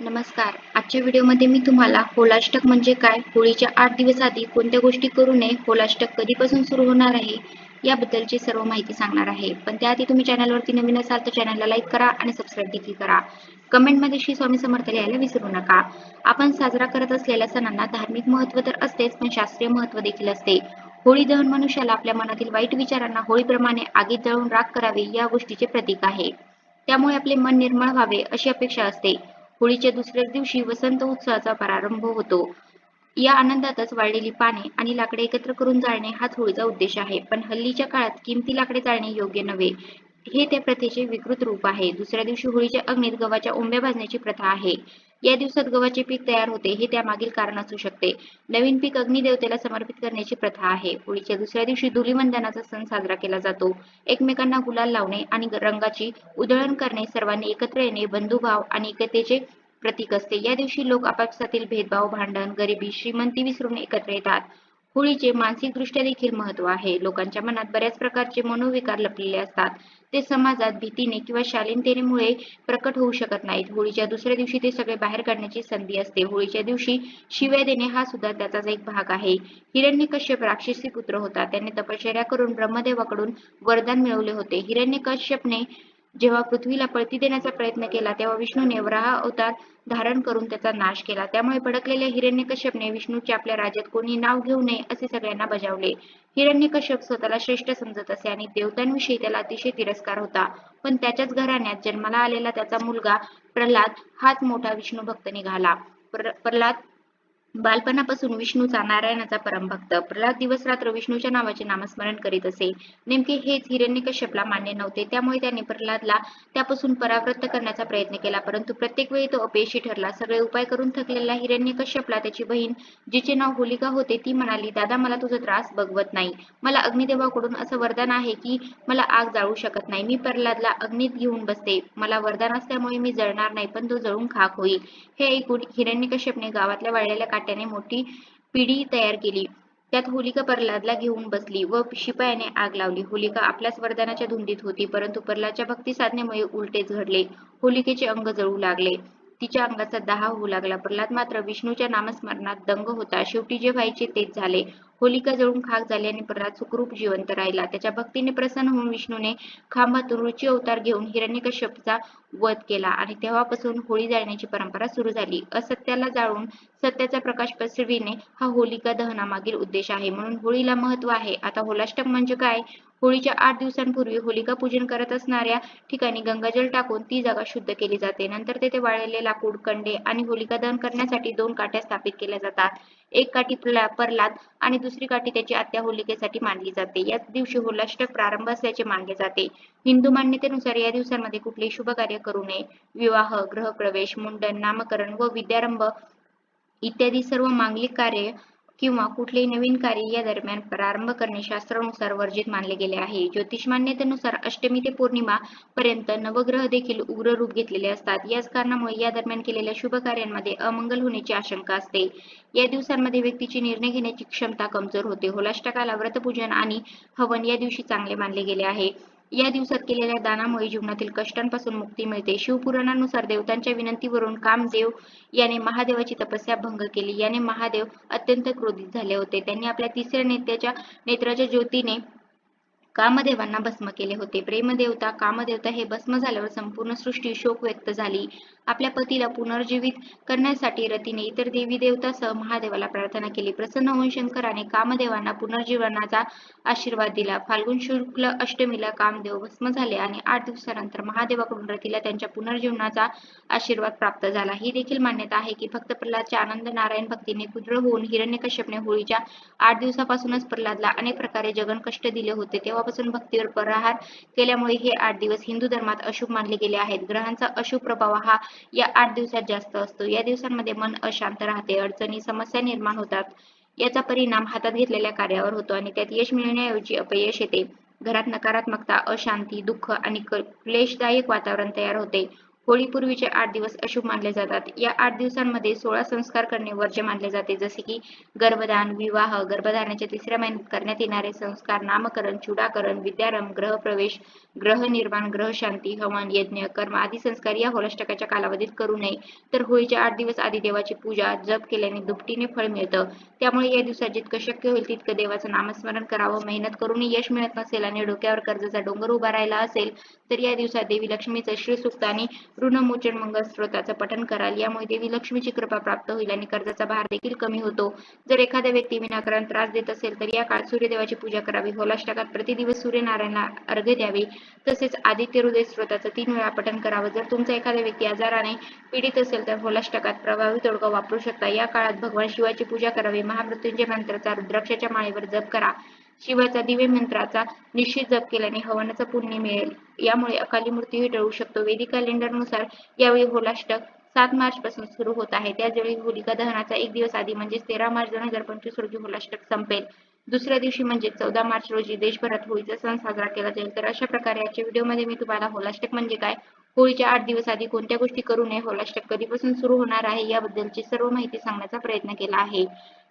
नमस्कार. आजच्या व्हिडिओमध्ये मी तुम्हाला होलाष्टक म्हणजे काय होळीच्या आठ दिवस आधी कोणत्या गोष्टी करू नये होलाष्टक कधीपासून सुरू होणार आहे याबद्दलची सर्व माहिती सांगणार आहे. पण त्याआधी तुम्ही चॅनलवरती नवीन असाल तर चॅनलला लाईक करा आणि सबस्क्राईब देखील करा. कमेंटमध्ये श्री स्वामी समर्थ लिहायला विसरू नका. आपण साजरा करत असलेल्या सणांना धार्मिक महत्त्व तर असतेच पण शास्त्रीय महत्त्व देखील असते. होळी दहन मनुष्याला आपल्या मनातील वाईट विचारांना होळीप्रमाणे आगीत जळून राग करावे या गोष्टीचे प्रतीक आहे. त्यामुळे आपले मन निर्मळ व्हावे अशी अपेक्षा असते. होळीच्या दुसऱ्याच दिवशी वसंत उत्सवाचा प्रारंभ होतो. या आनंदातच वाळलेली पाने आणि लाकडे एकत्र करून जाळणे हाच होळीचा उद्देश आहे. पण हल्लीच्या काळात किमती लाकडे जाळणे योग्य नव्हे. हे त्या प्रथेचे विकृत रूप आहे. दुसऱ्या दिवशी होळीच्या अग्नीत गव्हाच्या ओंब्या भाजण्याची प्रथा आहे. या दिवसात गव्हाचे पीक तयार होते हे त्यामागील कारण असू शकते. नवीन पीक अग्निदेवतेला समर्पित करण्याची प्रथा आहे. होळीच्या दुसऱ्या दिवशी धुलीवंदनाचा सण साजरा केला जातो. एकमेकांना गुलाल लावणे आणि रंगाची उधळण करणे सर्वांनी एकत्र येणे बंधुभाव आणि एकतेचे प्रतीक असते. या दिवशी लोक आपापसातील भेदभाव भांडण गरिबी श्रीमंती विसरून एकत्र येतात. होळीचे मानसिकदृष्ट्या देखील महत्त्व आहे. लोकांच्या मनात बऱ्याच प्रकारचे मनोविकार लपलेले असतात. ते समाजात भीतीने किंवा शालीनतेमुळे प्रकट होऊ शकत नाहीत. होळीच्या दुसऱ्या दिवशी ते सगळे बाहेर काढण्याची संधी असते. होळीच्या दिवशी शिव्या देणे हा सुद्धा त्याचाच एक भाग आहे. हिरण्यकश्यप राक्षसी पुत्र होता. त्याने तपश्चर्या करून ब्रह्मदेवाकडून वरदान मिळवले होते. हिरण्यकश्यपने जेव्हा पृथ्वीला पळती देण्याचा प्रयत्न केला तेव्हा विष्णूने वराह अवतार धारण करून त्याचा नाश केला. त्यामुळे भडकलेल्या हिरण्यकश्यपने विष्णूचे आपल्या राज्यात कोणी नाव घेऊ नये असे सगळ्यांना बजावले. हिरण्यकश्यप स्वतःला श्रेष्ठ समजत असे आणि देवतांविषयी त्याला अतिशय तिरस्कार होता. पण त्याच्याच घराण्यात जन्माला आलेला त्याचा मुलगा प्रल्हाद हाच मोठा विष्णू भक्त निघाला प्रल्हाद बालपणापासून विष्णूचा नारायणाचा परमभक्त. प्रल्हाद दिवस रात्र विष्णूच्या नावाचे नामस्मरण करीत असे. नेमके हेच हिरण्यकश्यपला मान्य नव्हते. त्यामुळे त्याने प्रल्हादला त्यापासून परावृत्त करण्याचा प्रयत्न केला. परंतु प्रत्येक वेळी तो अपयशी ठरला. सगळे उपाय करून थकलेला हिरण्यकश्यपला त्याची बहीण जिचे नाव होलिका होते ती म्हणाली दादा मला तुझा त्रास बघवत नाही. मला अग्निदेवाकडून असं वरदान आहे की मला आग जाळू शकत नाही. मी प्रल्हादला अग्नीत घेऊन बसते. मला वरदान असल्यामुळे मी जळणार नाही पण तो जळून खाक होईल. हे ऐकून हिरण्यकश्यपने गावातल्या वाळलेल्या काट्याने मोठी पिढी तयार केली. त्यात होलिका प्रल्हादला घेऊन बसली व शिपायाने आग लावली. होलिका आपल्याच वरदानाच्या धुंदीत होती परंतु प्रल्हादच्या भक्ती साधनेमुळे उलटेच घडले होलिकेचे अंग जळू लागले. तिच्या अंगाचा दाह होऊ लागला. प्रल्हाद मात्र विष्णूच्या नामस्मरणात दंग होता. शेवटी जे व्हायचे तेच झाले. होलिका जळून खाक झाली आणि प्रल्हाद सुखरूप जिवंत राहिला. त्याच्या भक्तीने प्रसन्न होऊन विष्णूने खांबातून रुची अवतार घेऊन हिरण्यकश्यपचा वध केला आणि तेव्हापासून होळी जाळण्याची परंपरा सुरू झाली. असत्याला जाळून सत्याचा प्रकाश पसरविणे हा होलिका दहनामागील उद्देश आहे. म्हणून होळीला महत्त्व आहे. आता होलाष्टक म्हणजे काय? होळीच्या आठ दिवसांपूर्वी होलिका पूजन करत असणाऱ्या ठिकाणी गंगाजल टाकून ती जागा शुद्ध केली जाते. नंतर तेथे वाळलेले लाकूड कंडे आणि होलिका दहन करण्यासाठी दोन काठ्या स्थापित केल्या जातात. एक काठी प्रल्हाद आणि दुसरी काठी त्याची आत्या होलिकेसाठी मानली जाते. याच दिवशी होलाष्टक प्रारंभ असल्याचे मानले जाते. हिंदू मान्यतेनुसार या दिवसांमध्ये कुठलेही शुभ कार्य करू नये. विवाह गृहप्रवेश मुंडन नामकरण व विद्यारंभ इत्यादी सर्व मांगलिक कार्य किंवा कुठलेही नवीन कार्य या दरम्यान प्रारंभ करणे शास्त्रानुसार वर्जित मानले गेले आहे. ज्योतिष मान्यतेनुसार अष्टमी ते पौर्णिमा पर्यंत नवग्रह देखील उग्र रूप घेतलेले असतात. याच कारणामुळे या दरम्यान केलेल्या शुभ कार्यांमध्ये अमंगल होण्याची आशंका असते. या दिवसांमध्ये व्यक्तीची निर्णय घेण्याची क्षमता कमजोर होते. होलाष्टकाला व्रतपूजन आणि हवन या दिवशी चांगले मानले गेले आहे. या दिवसात केलेल्या दानामुळे जीवनातील कष्टांपासून मुक्ती मिळते. शिवपुराणानुसार देवतांच्या विनंतीवरून कामदेव याने महादेवाची तपस्या भंग केली. याने महादेव अत्यंत क्रोधित झाले होते. त्यांनी आपल्या तिसऱ्या नेत्याच्या नेत्राच्या ज्योतीने कामदेवांना भस्म केले होते. प्रेमदेवता कामदेवता हे भस्म झाल्यावर संपूर्ण सृष्टी शोक व्यक्त झाली. आपल्या पतीला पुनर्जीवित करण्यासाठी रतीने इतर देवी देवतासह महादेवाला प्रार्थना केली. प्रसन्न होऊन शंकराने कामदेवांना पुनर्जीवनाचा आशीर्वाद दिला. फाल्गुन शुक्ल अष्टमीला कामदेव भस्म झाले आणि आठ दिवसानंतर महादेवाकडून रतीला त्यांच्या पुनर्जीवनाचा आशीर्वाद प्राप्त झाला. ही देखील मान्यता आहे की भक्त प्रल्हादच्या आनंद नारायण भक्तीने कुद्र होऊन हिरण्यकश्यपने होळीच्या आठ दिवसापासूनच प्रल्हादला अनेक प्रकारे जगन कष्ट दिले होते. तेव्हा तेव्हापासून भक्तीवर प्रहार केल्यामुळे हे आठ दिवस हिंदू धर्मात अशुभ मानले गेले आहेत. ग्रहांचा अशुभ प्रभाव हा या आठ दिवसात जास्त असतो. या दिवसांमध्ये मन अशांत राहते अडचणी समस्या निर्माण होतात. याचा परिणाम हातात घेतलेल्या कार्यावर होतो आणि त्यात यश मिळण्याऐवजी अपयश येते. घरात नकारात्मकता अशांती दुःख आणि क्लेशदायक वातावरण तयार होते. होळीपूर्वीचे आठ दिवस अशुभ मानले जातात. या आठ दिवसांमध्ये सोळा संस्कार करणे वर्ज्य मानले जाते. जसे की गर्भदान विवाह गर्भधारणाच्या तिसऱ्या महिन्यात करण्यात येणारे संस्कार नामकरण चुडाकरण विद्यारंभ ग्रहप्रवेश ग्रहनिर्माण ग्रहशांती हवन यज्ञ कर्म आदी संस्कार या होलाष्टकाच्या कालावधीत करू नये. तर होळीच्या आठ दिवस आधी देवाची पूजा जप केल्याने दुपटीने फळ मिळतं. त्यामुळे या दिवसात जितकं शक्य होईल तितकं देवाचं नामस्मरण करावं. मेहनत करूनही यश मिळत नसेल आणि डोक्यावर कर्जाचा डोंगर उभा राहिला असेल तर या दिवसात देवी लक्ष्मीचं श्रीसुक्त आणि ऋणमोचन मंगल स्त्रोताचं पठण कराल. यामुळे देवी लक्ष्मीची कृपा प्राप्त होईल आणि कर्जाचा भार देखील कमी होतो. जर एखाद्या व्यक्ती विनाकारण त्रास देत असेल तर या काळात सूर्यदेवाची पूजा करावी. होलाष्टकात प्रतिदिवस सूर्यनारायणला अर्घ्य द्यावे. तसेच आदित्य हृदय स्त्रोताचं तीन वेळा पठण करावं. जर तुमचा एखादा व्यक्ती आजाराने पीडित असेल तर होलाष्टकात प्रभावी तोडगा वापरू शकता. या काळात भगवान शिवाची पूजा करावी. महामृत्यूंच्या मंत्राचा रुद्राक्षाच्या माळेवर जप करा. शिवाचा दिवे मंत्राचा निश्चित जप केल्याने हवनाचा पुण्य मिळेल. यामुळे अकाली मृत्यूही टळू शकतो. वेदिक कॅलेंडरनुसार यावेळी होलाष्टक सात मार्च पासून सुरू होत आहे. त्याचवेळी होलिका दहनाचा एक दिवस आधी म्हणजेच तेरा मार्च दोन हजार पंचवीस रोजी होलाष्टक संपेल. दुसऱ्या दिवशी म्हणजे चौदा मार्च रोजी देशभरात होळीचा सण साजरा केला जाईल. तर अशा प्रकारे आजच्या व्हिडिओमध्ये मी तुम्हाला होलाष्टक म्हणजे काय होळीच्या आठ दिवस आधी कोणत्या गोष्टी करू नये होलाष्टक कधीपासून सुरू होणार आहे याबद्दलची सर्व माहिती सांगण्याचा प्रयत्न केला आहे.